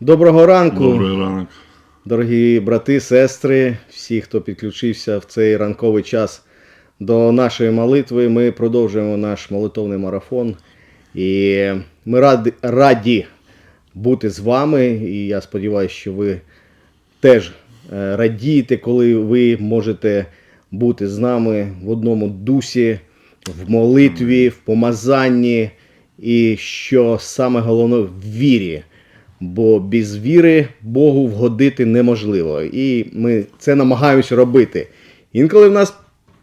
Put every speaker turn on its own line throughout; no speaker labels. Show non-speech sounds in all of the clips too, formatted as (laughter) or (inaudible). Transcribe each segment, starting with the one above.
Доброго ранку,
Добрий ранок.
дорогі брати, сестри, всі, хто підключився в цей ранковий час до нашої молитви. Ми продовжуємо наш молитовний марафон. І ми раді, раді бути з вами. І я сподіваюся, що ви теж е, радієте, коли ви можете бути з нами в одному дусі, в молитві, в помазанні, і що саме головне в вірі. Бо без віри Богу вгодити неможливо. І ми це намагаємося робити. Інколи в нас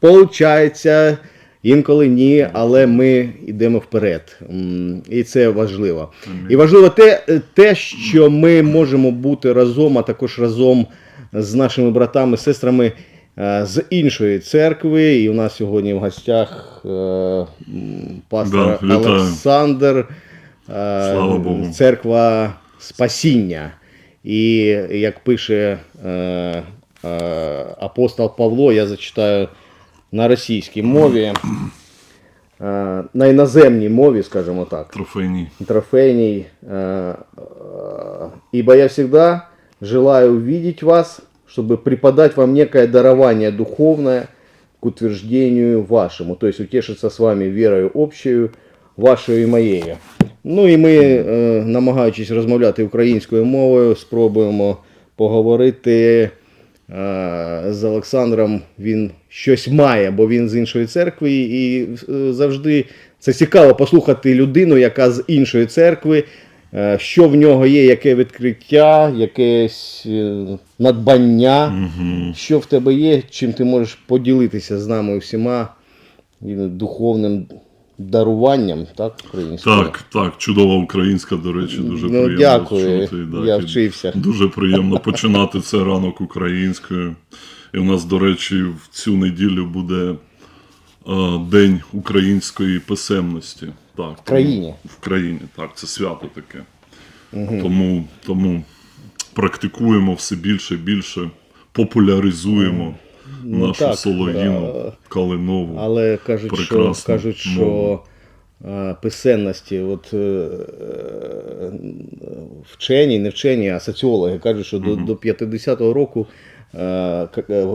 виходить, інколи ні, але ми йдемо вперед. І це важливо. І важливо те, те, що ми можемо бути разом, а також разом з нашими братами, сестрами е, з іншої церкви. І у нас сьогодні в гостях е, пастор
Да.
Олександр. е,
Слава Богу.
Церква Спасіння. І як пише е, е, апостол Павло, я зачитаю на російській мові, е, на іноземній мові, скажімо так,
Трофейні.
трофейней. э, э, Ибо я всегда желаю увидеть вас, чтобы преподать вам некое дарование духовное к утверждению вашему, то есть утешиться с вами верою общою, вашою і моєю. Ну і ми, е, намагаючись розмовляти українською мовою, спробуємо поговорити е, з Олександром. Він щось має, бо він з іншої церкви, і е, завжди це цікаво послухати людину, яка з іншої церкви, що в нього є, яке відкриття, якесь надбання, що в тебе є, чим ти можеш поділитися з нами всіма духовним даруванням, так, українською?
Так, так, чудова українська, до речі, дуже
Ну,
приємно
дякую,
чути.
я вчився.
Дуже приємно починати це ранок українською. І у нас, до речі, в цю неділю буде е, День української писемності. Так,
В країні.
В країні, так, це свято таке. Тому, тому практикуємо все більше і більше, популяризуємо нашу
Ну, так,
солов'їну,
е,
калинову.
Але кажуть, що,
Прекрасна
кажуть, що
мова.
е, писемності, от, е, вчені, не вчені, а соціологи кажуть, що до, до 50-го року е, е,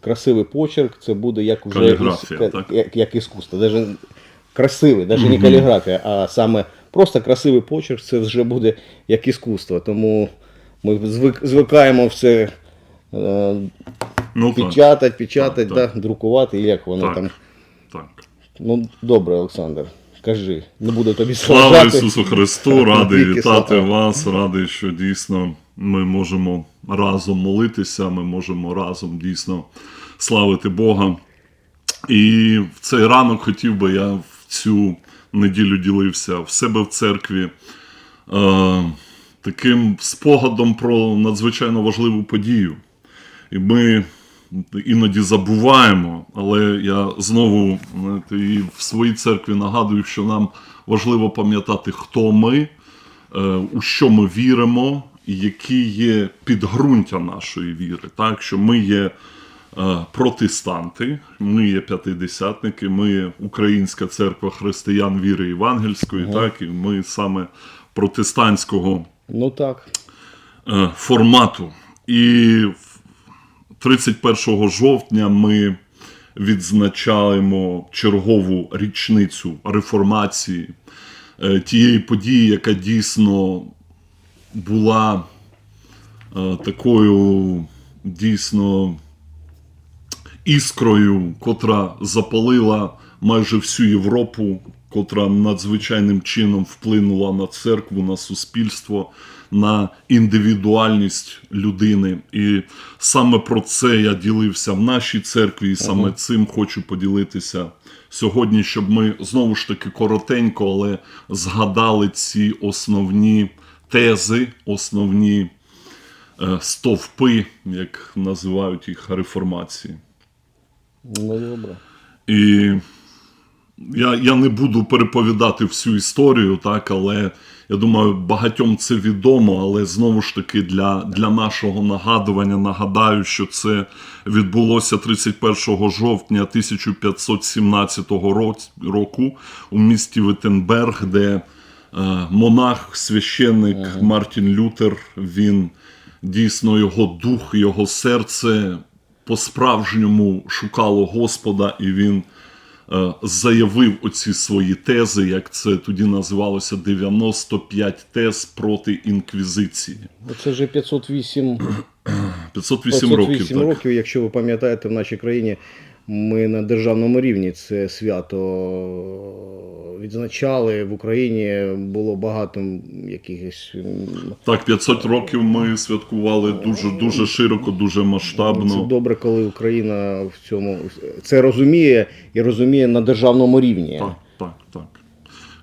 красивий почерк це буде як вже
Каліграфія,
ка-
так?
як, як іскусство. Даже красивий, навіть не каліграфія, а саме просто красивий почерк це вже буде як іскусство. Тому ми звик, звикаємо все. е,
Ну, так.
Печатать, печатать,
Так,
да,
так.
друкувати, як воно
Так,
там.
так.
Ну, добре, Олександр, кажи, не буду тобі
Слава
служати.
Ісусу Христу, радий вітати
слава.
вас, радий, що дійсно ми можемо разом молитися, ми можемо разом дійсно славити Бога. І в цей ранок хотів би я в цю неділю ділився в себе в церкві е, таким спогадом про надзвичайно важливу подію. І ми іноді забуваємо, але я знову знаєте, і в своїй церкві нагадую, що нам важливо пам'ятати, хто ми, е, у що ми віримо, і які є підґрунтя нашої віри. Так, що ми є е, протестанти, ми є п'ятидесятники, ми є Українська церква християн віри євангельської, так, і ми саме протестантського
Ну так.
е, формату. І в- 31 жовтня ми відзначаємо чергову річницю реформації е, тієї події, яка дійсно була е, такою дійсно іскрою, котра запалила майже всю Європу, котра надзвичайним чином вплинула на церкву, на суспільство, на індивідуальність людини. І саме про це я ділився в нашій церкві, і саме цим хочу поділитися сьогодні, щоб ми знову ж таки коротенько, але згадали ці основні тези, основні е, стовпи, як називають їх реформації.
Ну добре.
І я, я не буду переповідати всю історію, так, але я думаю, багатьом це відомо, але знову ж таки для, для нашого нагадування нагадаю, що це відбулося 31 жовтня 1517 року у місті Виттенберг, де монах, священник Мартін Лютер, він дійсно його дух, його серце по-справжньому шукало Господа, і він е, заявив оці свої тези, як це тоді називалося 95 тез проти інквізиції.
Це вже 508
508,
508
років. Так.
років, якщо ви пам'ятаєте, в нашій країні ми на державному рівні це свято відзначали. В Україні було багато якихось
Так, 500 років ми святкували дуже дуже широко, дуже
Це
масштабно.
добре, коли Україна в цьому це розуміє і розуміє на державному рівні.
Так, так, так.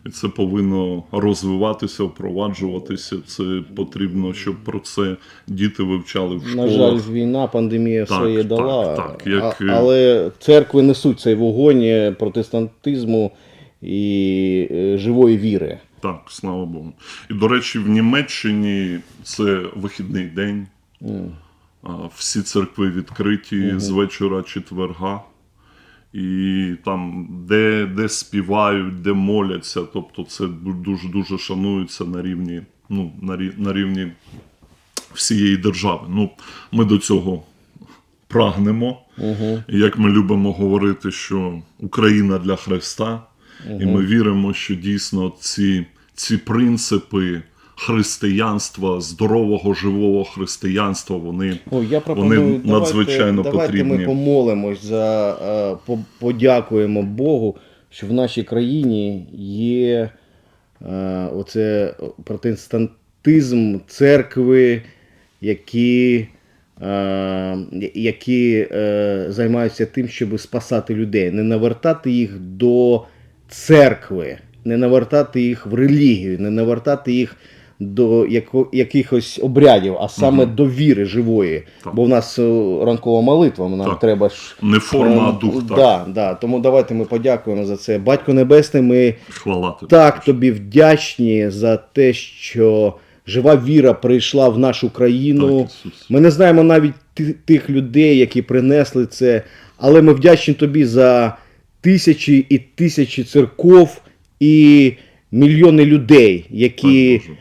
І це повинно розвиватися, впроваджуватися. Це потрібно, щоб про це діти вивчали в
На жаль, війна, пандемія
Так,
своє
так,
дала.
так, як,
А-
е,
але церкви несуть цей вогонь протестантизму і е, живої віри.
Так, слава Богу. І до речі, в Німеччині це вихідний день. А, Всі церкви відкриті з вечора четверга. І там, де, де співають, де моляться, тобто це дуже дуже шанується на рівні, ну, на, рі- на рівні всієї держави. Ну, ми до цього прагнемо. І Як ми любимо говорити, що Україна для Христа, і ми віримо, що дійсно ці, ці принципи християнства, здорового живого християнства, вони,
О, я пропоную,
вони надзвичайно
давайте,
потрібні.
Давайте ми помолимось за е, подякуємо Богу, що в нашій країні є е, оце протестантизм, церкви, які, е, які займаються тим, щоб спасати людей, не навертати їх до церкви, не навертати їх в релігію, не навертати їх до яко, якихось обрядів, а саме до віри живої.
Так.
Бо в нас е, ранкова молитва, нам
Так.
треба ж.
не форма, а дух. Так.
Да, да. Тому давайте ми подякуємо за це. Батько Небесний, ми
Хвала тобі.
так тобі вдячні за те, що жива віра прийшла в нашу країну.
Так,
Ми не знаємо навіть тих людей, які принесли це, але ми вдячні тобі за тисячі і тисячі церков і мільйони людей, які
Так,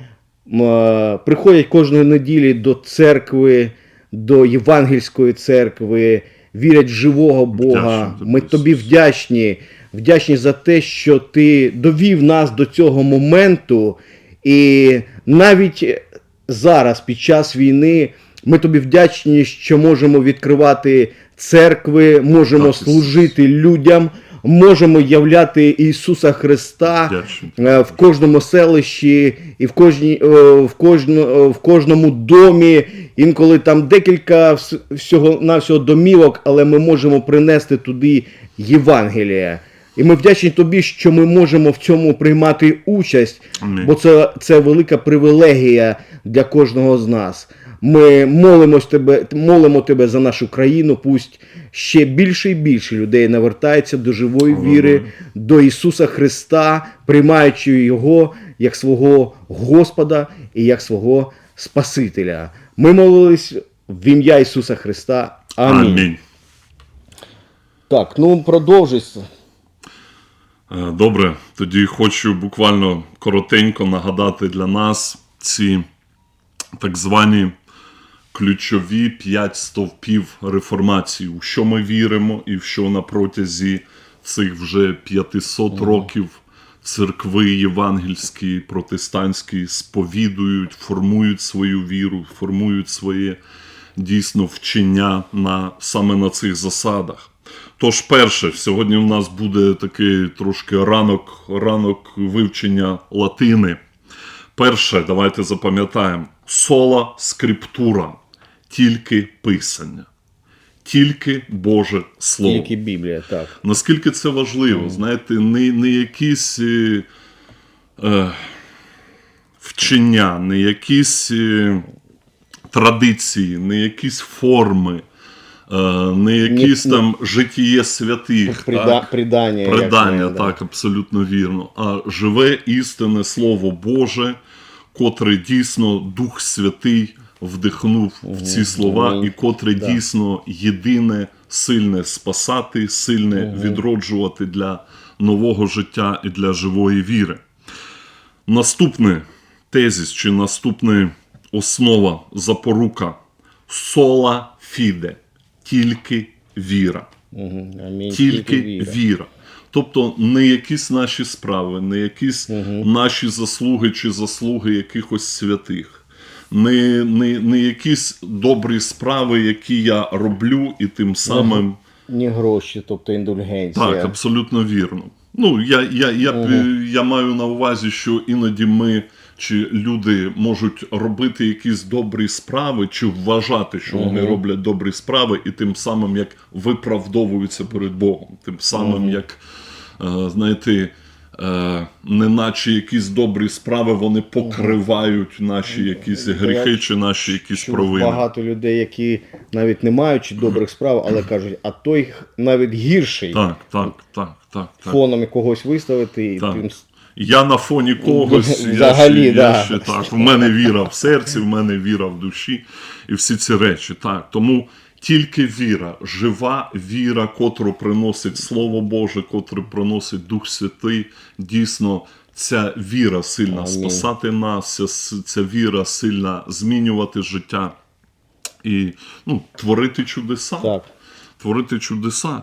приходять кожної неділі до церкви, до Євангельської церкви, вірять в живого Бога. Ми тобі вдячні. Вдячні за те, що ти довів нас до цього моменту, і навіть зараз, під час війни, ми тобі вдячні, що можемо відкривати церкви, можемо служити людям, можемо являти Ісуса Христа
Вдячні.
е, в кожному селищі і в кожній е, в кожно, е, в кожному домі. Інколи там декілька вс- всього навсього домівок, але ми можемо принести туди Євангелія. І ми вдячні тобі, що ми можемо в цьому приймати участь, бо це, це велика привілегія для кожного з нас. Ми молимось тебе, молимо тебе за нашу країну. Пусть ще більше і більше людей навертаються до живої віри, до Ісуса Христа, приймаючи Його як свого Господа і як свого Спасителя. Ми молились в ім'я Ісуса Христа. Амінь.
Амінь.
Так, ну продовжуйся.
Е, Добре, тоді хочу буквально коротенько нагадати для нас ці так звані ключові п'ять стовпів реформації, у що ми віримо, і в що на протязі цих вже 500 років церкви євангельські, протестантські сповідують, формують свою віру, формують своє дійсно вчення на, саме на цих засадах. Тож, перше, сьогодні в нас буде такий трошки ранок, ранок вивчення латини. Перше, давайте запам'ятаємо: сола скриптура, тільки писання, тільки Боже Слово.
Тільки Біблія, так.
Наскільки це важливо, знаєте, не, не якісь е, е, вчення, не якісь е, традиції, не якісь форми, е, не якісь
Ні-
там життєє святих.
Прида,
так?
придання. як
Предання,
да.
так, абсолютно вірно. А живе істинне Слово Боже, котре дійсно Дух Святий вдихнув в ці слова, і котре дійсно єдине, сильне спасати, сильне відроджувати для нового життя і для живої віри. Наступний тезіс чи наступна основа запорука сола фіде, тільки віра.
Угу. Амінь.
Тільки
віра.
віра. Тобто не якісь наші справи, не якісь наші заслуги чи заслуги якихось святих, не, не, не якісь добрі справи, які я роблю, і тим самим.
Ні гроші, тобто індульгенція.
Так, абсолютно вірно. Ну, я, я, я, я маю на увазі, що іноді ми чи люди можуть робити якісь добрі справи, чи вважати, що вони роблять добрі справи, і тим самим як виправдовуються перед Богом, тим самим як, е, знаєте, е, неначе якісь добрі справи вони покривають наші якісь гріхи чи наші якісь
Чув
провини.
багато людей, які навіть не маючи добрих справ, але кажуть, а той навіть гірший
Так, так, так, так, так.
фоном когось виставити і
Так.
тим
Я на фоні когось,
Взагалі,
я, ще,
да.
я ще так. В мене віра в серці, в мене віра в душі, і всі ці речі. Так. Тому тільки віра, жива віра, котру приносить Слово Боже, котру приносить Дух Святий, дійсно. Ця віра сильна спасати нас, ця, ця віра сильна змінювати життя і ну, творити чудеса.
так.
Творити чудеса.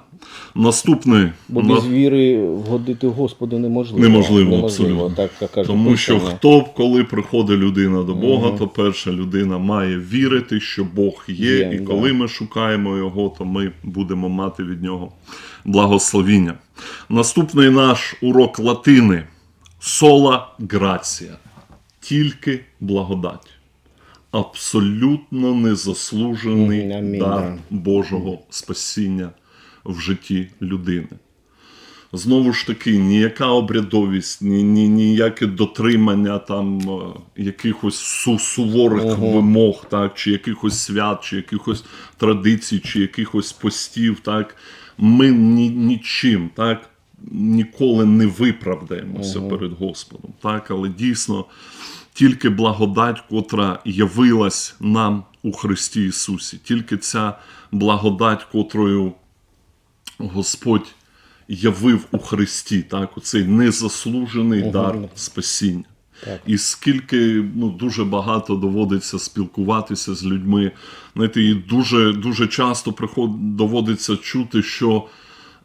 Наступний
Бо
на-
без віри вгодити Господу неможливо.
Неможливо, абсолютно.
Так, як каже
Тому що
Писання.
хто б коли приходить людина до Бога, то перша людина має вірити, що Бог є,
Є,
і
да.
коли ми шукаємо його, то ми будемо мати від нього благословіння. Наступний наш урок латини сола грація. Тільки благодать. Абсолютно незаслужений
амінь,
дар
да.
Божого спасіння в житті людини. Знову ж таки, ніяка обрядовість, ні, ні, ніяке дотримання там е, якихось су- суворих вимог, так, чи якихось свят, чи якихось традицій, чи якихось постів, так, ми ні, нічим так, ніколи не виправдаємося перед Господом. Так, але дійсно тільки благодать, котра явилась нам у Христі Ісусі, тільки ця благодать, котрою Господь явив у Христі, так, оцей незаслужений дар спасіння.
Так.
І скільки ну, дуже багато доводиться спілкуватися з людьми. Знаєте, і дуже, дуже часто приход, доводиться чути, що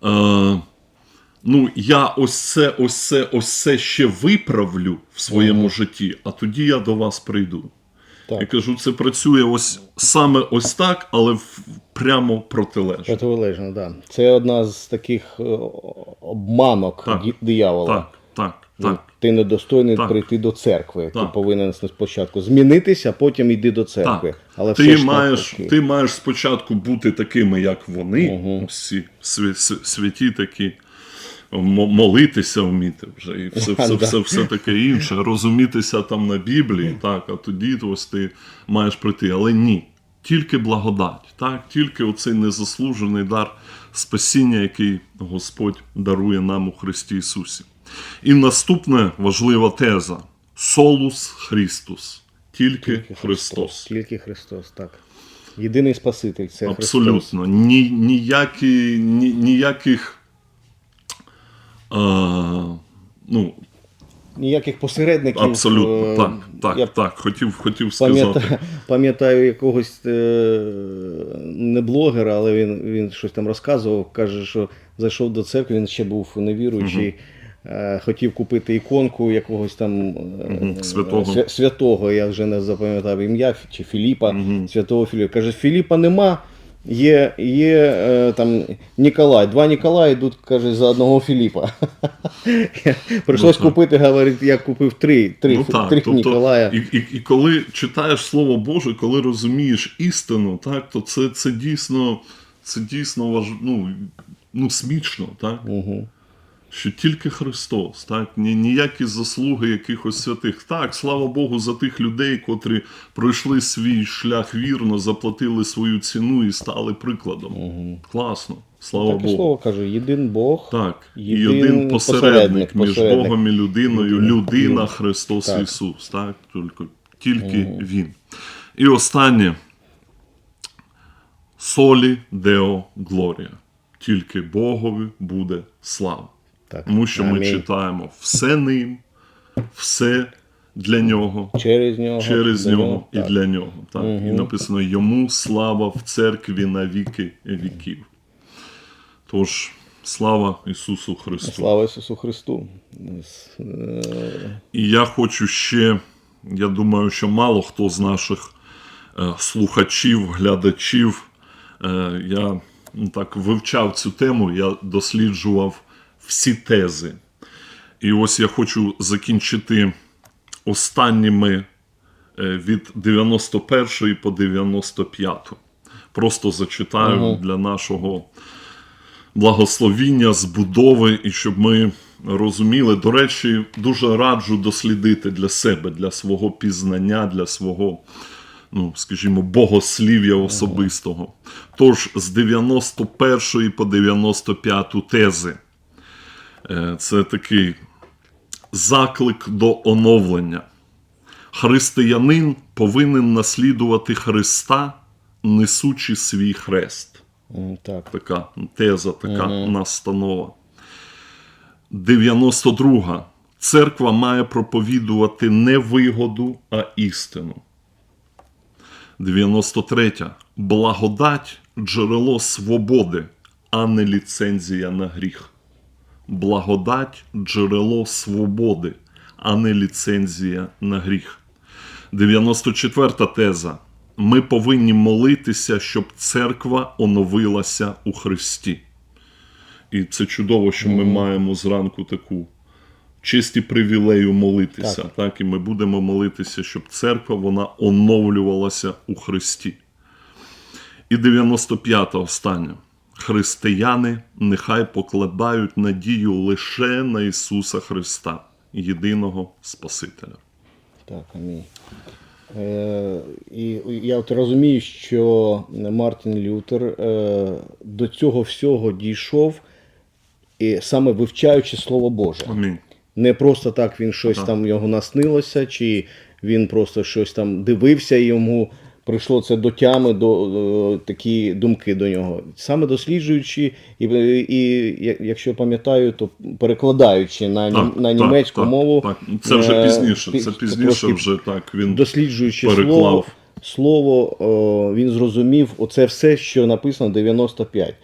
е, ну, я ось це, ось це, ось це ще виправлю в своєму житті, а тоді я до вас прийду.
Так.
Я кажу, це працює ось саме ось так, але в- прямо протилежно.
Протилежно, да. Це одна з таких е, обманок
Так.
диявола.
Так, так, так.
Ти недостойний
Так.
прийти до церкви. Ти повинен спочатку змінитися, а потім йди до церкви.
Так.
Але
ти, маєш,
навпаки.
ти маєш спочатку бути такими, як вони, всі свя- свя- святі такі, молитися вміти вже, і все, (laughs) все, все, все таке інше, розумітися там на Біблії, так, а тоді ось ти маєш прийти. Але ні. Тільки благодать, так, тільки оцей незаслужений дар спасіння, який Господь дарує нам у Христі Ісусі. І наступна важлива теза: Солус Христос, тільки, Христос.
Тільки Христос, так. Єдиний Спаситель це Христос.
Абсолютно. Ні, ніякі, ні, ніяких. Ну,
Ніяких посередників.
абсолютно.
е,
Так, так,
я
так. Хотів, хотів сказати. (laughs)
Пам'ятаю, якогось е, не блогера, але він, він щось там розказував. Каже, що зайшов до церкви, він ще був невіруючий. е, Хотів купити іконку якогось там е,
святого.
свя- святого, я вже не запам'ятав ім'я чи Філіпа, святого Філіпа. Каже, Філіпа нема. Є, є е, там Ніколай, два Ніколая йдуть, каже, за одного Філіпа. (laughs) Прийшлось
Ну,
купити, говорить, я купив три, три,
Ну, так,
три
тобто,
Ніколая.
І, і, і коли читаєш Слово Боже, коли розумієш істину, так, то це, це дійсно, це дійсно важ, ну, ну, смішно, так?
Угу.
Що тільки Христос, так? Ні, ніякі заслуги якихось святих. Так, слава Богу, за тих людей, котрі пройшли свій шлях вірно, заплатили свою ціну і стали прикладом. Класно, слава
Так і
Богу.
слово каже, єдин Бог.
Так, і один посередник,
посередник,
між
посередник.
Богом і людиною, людина Христос
Так.
Ісус. Так? Тільки, тільки Він. І останнє солі Део Глорія. Тільки Богові буде слава.
Так.
Тому що ми читаємо все ним, все для нього,
Через нього.
через нього і
так.
для нього. Так. І написано йому слава в церкві на віки віків. Тож, слава Ісусу Христу.
Слава Ісусу Христу. Е,
І я хочу ще, я думаю, що мало хто з наших е, слухачів, глядачів, е, я ну, так вивчав цю тему, я досліджував всі тези. І ось я хочу закінчити останніми е, від 91 по 95. Просто зачитаю для нашого благословіння, збудови, і щоб ми розуміли. До речі, дуже раджу дослідити для себе, для свого пізнання, для свого, ну, скажімо, богослів'я особистого. Тож з 91 по 95 тези. Е, Це такий заклик до оновлення. Християнин повинен наслідувати Христа, несучи свій хрест
Так.
така теза, така настанова. 92. Церква має проповідувати не вигоду, а істину. 93. Благодать джерело свободи, а не ліцензія на гріх. Благодать джерело свободи, а не ліцензія на гріх. 94 теза. Ми повинні молитися, щоб церква оновилася у Христі. І це чудово, що ми маємо зранку таку честь і привілею молитися. Так. і ми будемо молитися, щоб церква вона оновлювалася у Христі. І 95 та остання. Християни нехай покладають надію лише на Ісуса Христа, єдиного Спасителя.
Так, амінь. Е, і я от розумію, що Мартін Лютер е, до цього всього дійшов, і саме вивчаючи Слово Боже.
Амінь.
Не просто так він щось
Так.
там його наснилося, чи він просто щось там дивився і йому прийшло це до тями, до, е, такі думки до нього. Саме досліджуючи, і, і якщо пам'ятаю, то перекладаючи на, нім- на німецьку
так,
мову.
Так. Це вже
е,
пізніше. Це пізніше вже так. Він
досліджуючи
переклав.
слово, слово він зрозумів оце все, що написано 95.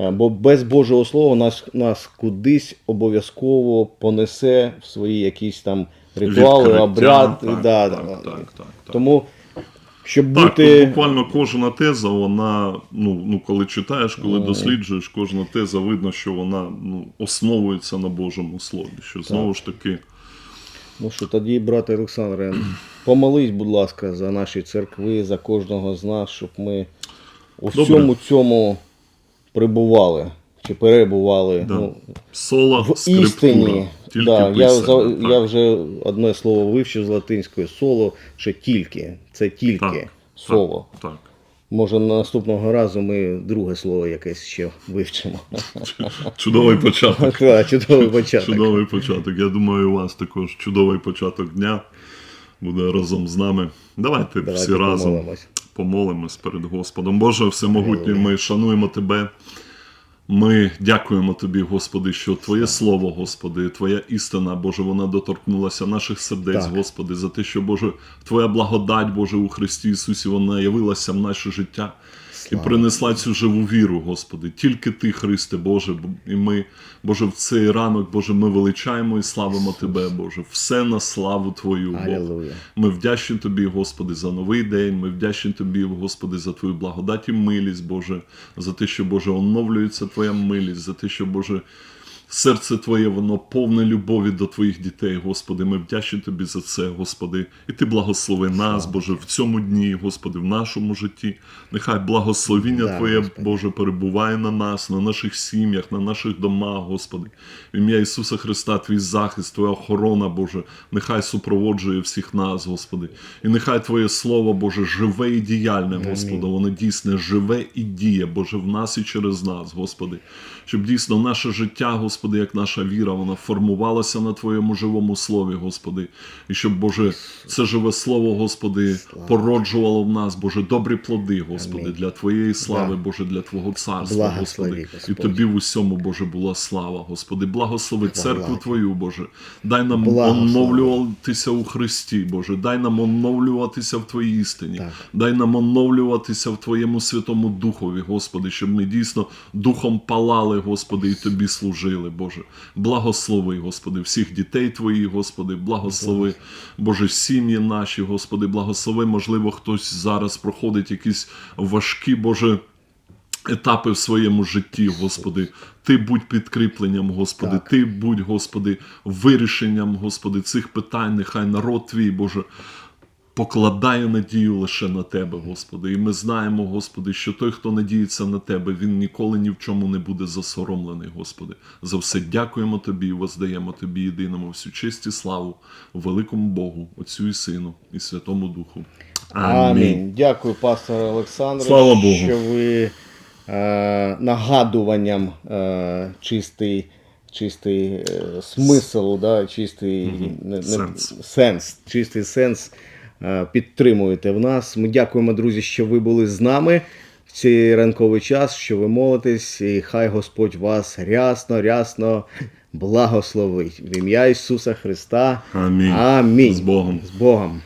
Е, Бо без Божого Слова нас, нас кудись обов'язково понесе в свої якісь там ритуали,
Відкриття,
обряд.
так,
да,
так,
да.
так, так, так.
Тому, щоб
Так,
бути.
тут буквально кожна теза, вона, ну, ну коли читаєш, коли досліджуєш, кожна теза видно, що вона ну, основується на Божому слові. Що знову ж таки,
Ну що тоді, брате Олександре, помолись, будь ласка, за наші церкви, за кожного з нас, щоб ми у
Добре.
всьому цьому прибували чи перебували.
да.
Ну,
сола,
в
скриптура,
істині.
тільки
Да, я,
писання, так.
я вже одне слово вивчив з латинської соло, ще тільки. Це тільки
Так,
соло.
Так, так.
Може, наступного разу ми друге слово якесь ще вивчимо.
Чудовий початок. (laughs)
Так, Чудовий початок.
Чудовий початок. Я думаю, у вас також чудовий початок дня буде разом з нами. Давайте,
Давайте
всі разом
помолимось.
помолимось перед Господом. Боже, всемогутній, ми шануємо Тебе. Ми дякуємо Тобі, Господи, що Твоє Слово, Господи, Твоя істина, Боже, вона доторкнулася наших сердець,
Так.
Господи, за те, що Боже, Твоя благодать, Боже, у Христі Ісусі, вона явилася в наше життя. І принесла цю живу віру, Господи. Тільки Ти, Христе, Боже, і ми, Боже, в цей ранок, Боже, ми величаємо і славимо Тебе, Боже. Все на славу Твою, Бог. Ми вдячні Тобі, Господи, за новий день. Ми вдячні Тобі, Господи, за Твою благодать і милість, Боже, за те, що Боже оновлюється Твоя милість, за те, що Боже. Серце Твоє, воно повне любові до Твоїх дітей, Господи. Ми вдячні Тобі за це, Господи. І Ти благослови нас, Боже, в цьому дні, Господи, в нашому житті. Нехай благословіння
Да,
Твоє,
Господи.
Боже, перебуває на нас, на наших сім'ях, на наших домах, Господи. В ім'я Ісуса Христа, Твій захист, Твоя охорона, Боже, нехай супроводжує всіх нас, Господи. І нехай Твоє Слово, Боже, живе і діяльне, Господи. Воно дійсне живе і діє, Боже, в нас і через нас, Господи. Щоб дійсно наше життя, Господи, Господи, як наша віра, вона формувалася на Твоєму живому слові, Господи. І щоб, Боже, це живе слово, Господи, породжувало в нас, Боже, добрі плоди, Господи,
Амінь.
для Твоєї слави,
Да.
Боже, для Твого царства, Господи. І Тобі в усьому, Боже, була слава, Господи. Благослови церкву Твою, Боже. Дай нам
Благослови.
оновлюватися у Христі, Боже. Дай нам оновлюватися в Твоїй істині.
Так.
Дай нам оновлюватися в Твоєму Святому Духові, Господи, щоб ми дійсно духом палали, Господи, і Тобі служили, Боже. Благослови, Господи, всіх дітей Твоїх, Господи, благослови, Боже, сім'ї наші, Господи, благослови, можливо, хтось зараз проходить якісь важкі, Боже, етапи в своєму житті, Господи. Ти будь підкріпленням, Господи,
Так.
Ти будь, Господи, вирішенням, Господи, цих питань. Нехай народ Твій, Боже, покладає надію лише на Тебе, Господи. І ми знаємо, Господи, що той, хто надіється на Тебе, він ніколи ні в чому не буде засоромлений, Господи. За все дякуємо Тобі і воздаємо Тобі єдиному всю честь і славу, великому Богу, Отцю і Сину, і Святому Духу.
Амінь. Дякую, пастор Олександр,
Слава Богу.
що ви е, нагадуванням е, чистий, чистий е, смисл, да, чистий не- не-
Сенс.
сенс, чистий сенс підтримуєте в нас. Ми дякуємо, друзі, що ви були з нами в цей ранковий час, що ви молитесь, і хай Господь вас рясно, рясно благословить. В ім'я Ісуса Христа.
Амінь.
Амінь.
З Богом.
З Богом.